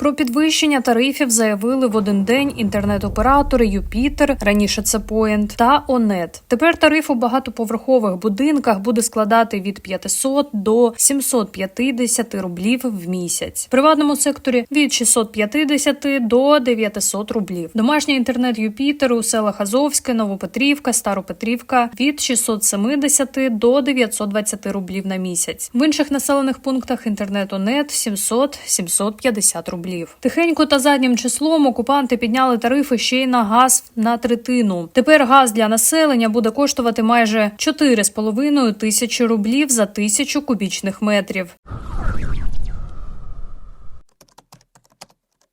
Про підвищення тарифів заявили в один день інтернет-оператори Юпітер, раніше це Point, та Онет. Тепер тариф у багатоповерхових будинках буде складати від 500 до 750 рублів в місяць. В приватному секторі від 650 до 900 рублів. Домашній інтернет Юпітер у селах Азовське, Новопетрівка, Старопетрівка від 670 до 920 рублів на місяць. В інших населених пунктах інтернет Онет 700-750 рублів. Тихенько та заднім числом окупанти підняли тарифи ще й на газ на третину. Тепер газ для населення буде коштувати майже 4,5 тисячі рублів за тисячу кубічних метрів.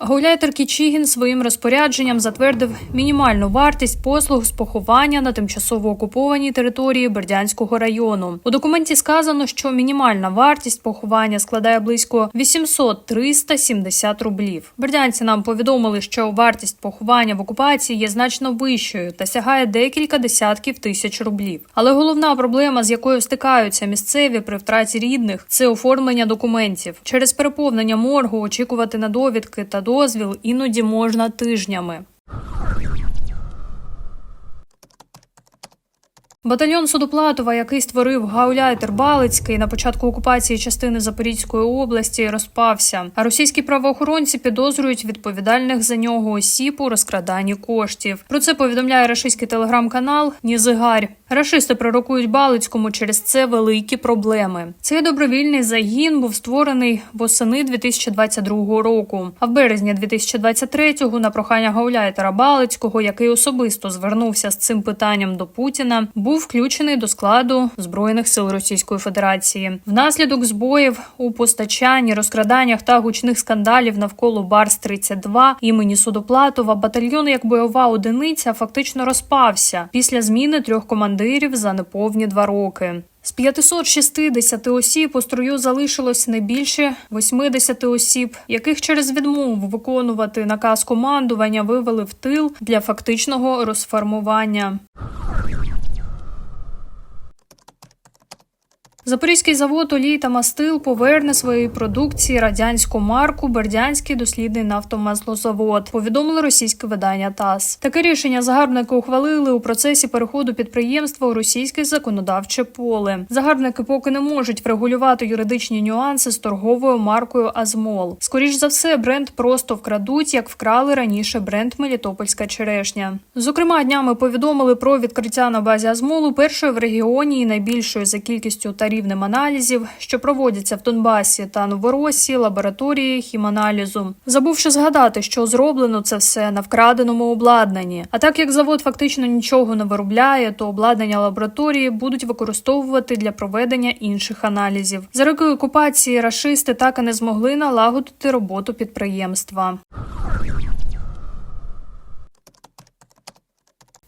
Гауляйтер Кічігін своїм розпорядженням затвердив мінімальну вартість послуг з поховання на тимчасово окупованій території Бердянського району. У документі сказано, що мінімальна вартість поховання складає близько 800-370 рублів. Бердянці нам повідомили, що вартість поховання в окупації є значно вищою та сягає декілька десятків тисяч рублів. Але головна проблема, з якою стикаються місцеві при втраті рідних, це оформлення документів. Через переповнення моргу очікувати на довідки та дозвіл іноді можна тижнями. Батальйон Судоплатова, який створив гауляйтер Балицький на початку окупації частини Запорізької області, розпався. А російські правоохоронці підозрюють відповідальних за нього осіб у розкраданні коштів. Про це повідомляє рашистський телеграм-канал Нізигарь. Рашисти пророкують Балицькому через це великі проблеми. Цей добровільний загін був створений восени 2022 року. А в березні 2023-го на прохання гауляйтера Балицького, який особисто звернувся з цим питанням до Путіна, був включений до складу збройних сил Російської Федерації. Внаслідок збоїв у постачанні, розкраданнях та гучних скандалів навколо Барс 32 імені Судоплатова батальйон як бойова одиниця фактично розпався після зміни трьох командирів за неповні два роки. З 560 осіб у строю залишилось не більше 80 осіб, яких через відмову виконувати наказ командування вивели в тил для фактичного розформування. Запорізький завод олій та мастил поверне своїй продукції радянську марку Бердянський дослідний нафтомаслозавод. Повідомили російське видання ТАСС. Таке рішення загарбники ухвалили у процесі переходу підприємства у російське законодавче поле. Загарбники поки не можуть врегулювати юридичні нюанси з торговою маркою Азмол. Скоріш за все, бренд просто вкрадуть, як вкрали раніше бренд Мелітопольська черешня. Зокрема, днями повідомили про відкриття на базі Азмолу першої в регіоні і найбільшої за кількістю та рівнем аналізів, що проводяться в Донбасі та Новоросії лабораторії хіманалізу. Забувши згадати, що зроблено це все на вкраденому обладнанні. А так як завод фактично нічого не виробляє, то обладнання лабораторії будуть використовувати для проведення інших аналізів. За роки окупації рашисти так і не змогли налагодити роботу підприємства.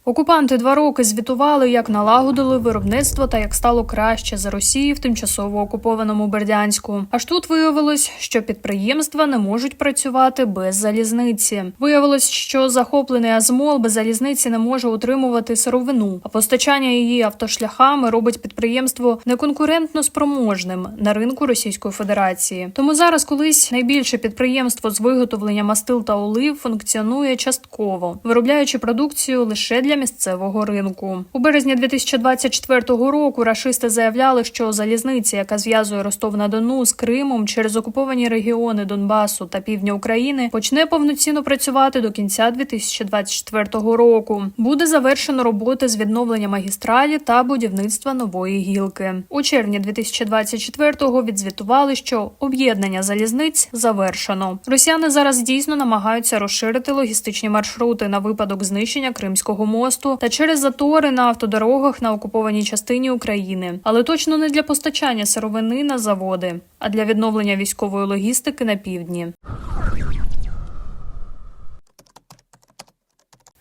Окупанти два роки звітували, як налагодили виробництво та як стало краще за Росії в тимчасово окупованому Бердянську. Аж тут виявилось, що підприємства не можуть працювати без залізниці. Виявилось, що захоплений Азмол без залізниці не може утримувати сировину, а постачання її автошляхами робить підприємство неконкурентно спроможним на ринку Російської Федерації. Тому зараз колись найбільше підприємство з виготовлення мастил та олив функціонує частково, виробляючи продукцію лише для місцевого ринку. У березні 2024 року рашисти заявляли, що залізниця, яка зв'язує Ростов на Дону з Кримом через окуповані регіони Донбасу та півдня України, почне повноцінно працювати до кінця 2024 року. Буде завершено роботи з відновлення магістралі та будівництва нової гілки. У червні 2024-го відзвітували, що об'єднання залізниць завершено. Росіяни зараз дійсно намагаються розширити логістичні маршрути на випадок знищення Кримського мосту та через затори на автодорогах на окупованій частині України, але точно не для постачання сировини на заводи, а для відновлення військової логістики на півдні.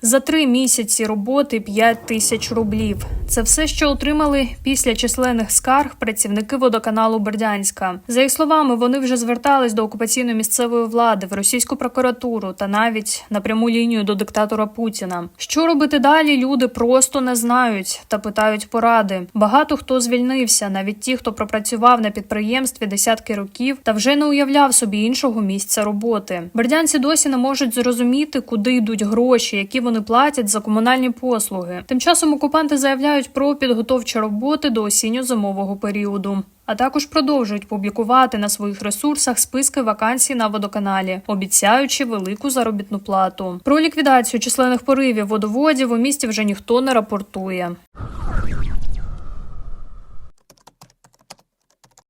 За три місяці роботи 5 тисяч рублів. Це все, що отримали після численних скарг працівники водоканалу Бердянська. За їх словами, вони вже звертались до окупаційної місцевої влади в російську прокуратуру та навіть на пряму лінію до диктатора Путіна. Що робити далі? Люди просто не знають та питають поради. Багато хто звільнився, навіть ті, хто пропрацював на підприємстві десятки років та вже не уявляв собі іншого місця роботи. Бердянці досі не можуть зрозуміти, куди йдуть гроші, які вони платять за комунальні послуги. Тим часом окупанти заявляють про підготовчі роботи до осінньо-зимового періоду. А також продовжують публікувати на своїх ресурсах списки вакансій на водоканалі, обіцяючи велику заробітну плату. Про ліквідацію численних поривів водоводів у місті вже ніхто не рапортує.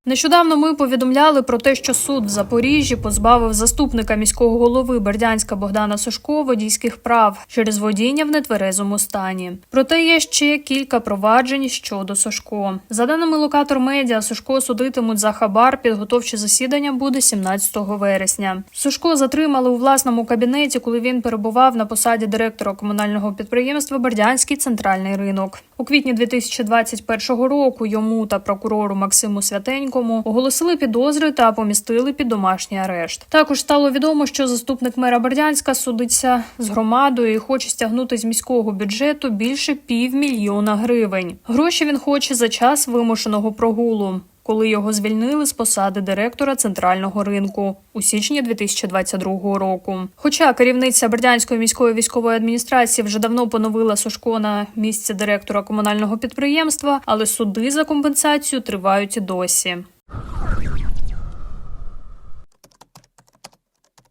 Нещодавно ми повідомляли про те, що суд в Запоріжжі позбавив заступника міського голови Бердянська Богдана Сушко водійських прав через водіння в нетверезому стані. Проте є ще кілька проваджень щодо Сушко. За даними локатор медіа, Сушко судитимуть за хабар. Підготовче засідання буде 17 вересня. Сушко затримали у власному кабінеті, коли він перебував на посаді директора комунального підприємства Бердянський центральний ринок. У квітні 2021 року йому та прокурору Максиму Святенькому оголосили підозри та помістили під домашній арешт. Також стало відомо, що заступник мера Бердянська судиться з громадою і хоче стягнути з міського бюджету більше півмільйона гривень. Гроші він хоче за час вимушеного прогулу. Коли його звільнили з посади директора центрального ринку у січні 2022 року. Хоча керівниця Бердянської міської військової адміністрації вже давно поновила Сушко на місце директора комунального підприємства, але суди за компенсацію тривають і досі.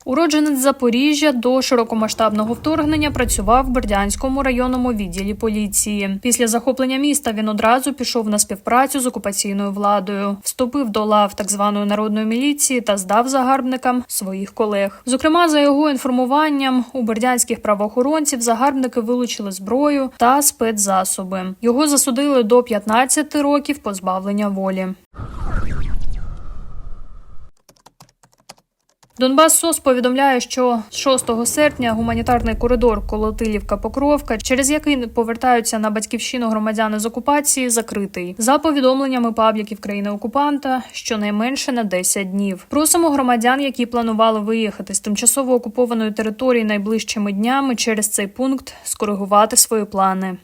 Уродженець Запоріжжя до широкомасштабного вторгнення працював в Бердянському районному відділі поліції. Після захоплення міста він одразу пішов на співпрацю з окупаційною владою, вступив до лав так званої народної міліції та здав загарбникам своїх колег. Зокрема, за його інформуванням, у бердянських правоохоронців загарбники вилучили зброю та спецзасоби. Його засудили до 15 років позбавлення волі. Донбас СОС повідомляє, що 6 серпня гуманітарний коридор Колотилівка-Покровка, через який повертаються на батьківщину громадяни з окупації, закритий за повідомленнями пабліків країни окупанта, щонайменше на 10 днів. Просимо громадян, які планували виїхати з тимчасово окупованої території найближчими днями через цей пункт, скоригувати свої плани.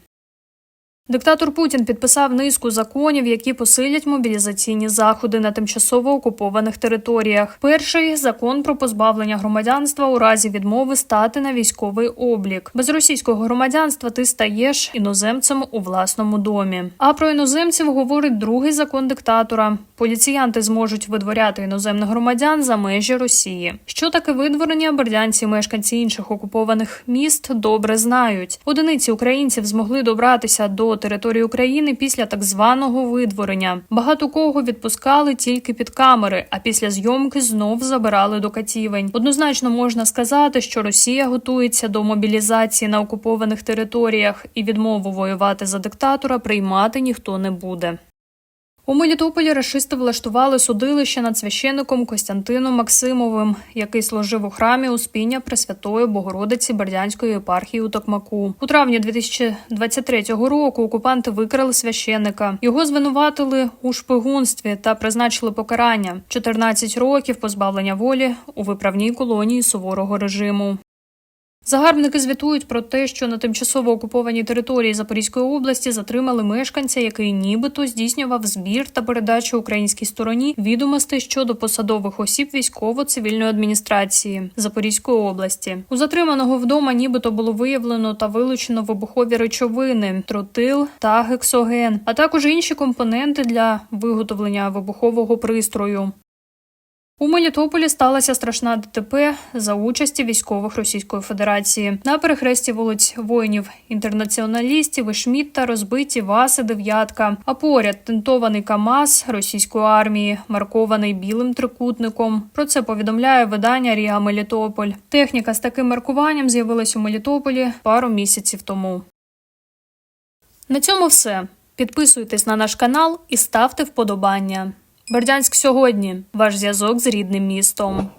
Диктатор Путін підписав низку законів, які посилять мобілізаційні заходи на тимчасово окупованих територіях. Перший закон про позбавлення громадянства у разі відмови стати на військовий облік. Без російського громадянства ти стаєш іноземцем у власному домі. А про іноземців говорить другий закон диктатора: поліціянти зможуть видворяти іноземних громадян за межі Росії. Що таке видворення? Бердянці, мешканці інших окупованих міст, добре знають. Одиниці українців змогли добратися до території України після так званого видворення. Багато кого відпускали тільки під камери, а після зйомки знов забирали до катівень. Однозначно можна сказати, що Росія готується до мобілізації на окупованих територіях, і відмову воювати за диктатора приймати ніхто не буде. У Мелітополі рашисти влаштували судилище над священником Костянтином Максимовим, який служив у храмі Успіння Пресвятої Богородиці Бердянської єпархії у Токмаку. У травні 2023 року окупанти викрали священника. Його звинуватили у шпигунстві та призначили покарання 14 років позбавлення волі у виправній колонії суворого режиму. Загарбники звітують про те, що на тимчасово окупованій території Запорізької області затримали мешканця, який нібито здійснював збір та передачу українській стороні відомостей щодо посадових осіб військово-цивільної адміністрації Запорізької області. У затриманого вдома нібито було виявлено та вилучено вибухові речовини, тротил та гексоген, а також інші компоненти для виготовлення вибухового пристрою. У Мелітополі сталася страшна ДТП за участі військових Російської Федерації. На перехресті вулиць воїнів інтернаціоналістів і Шмітта розбиті Васи дев'ятка. А поряд тентований Камаз російської армії, маркований білим трикутником. Про це повідомляє видання Ріа Мелітополь. Техніка з таким маркуванням з'явилась у Мелітополі пару місяців тому. На цьому все. Підписуйтесь на наш канал і ставте вподобання. Бердянськ сьогодні ваш зв'язок з рідним містом.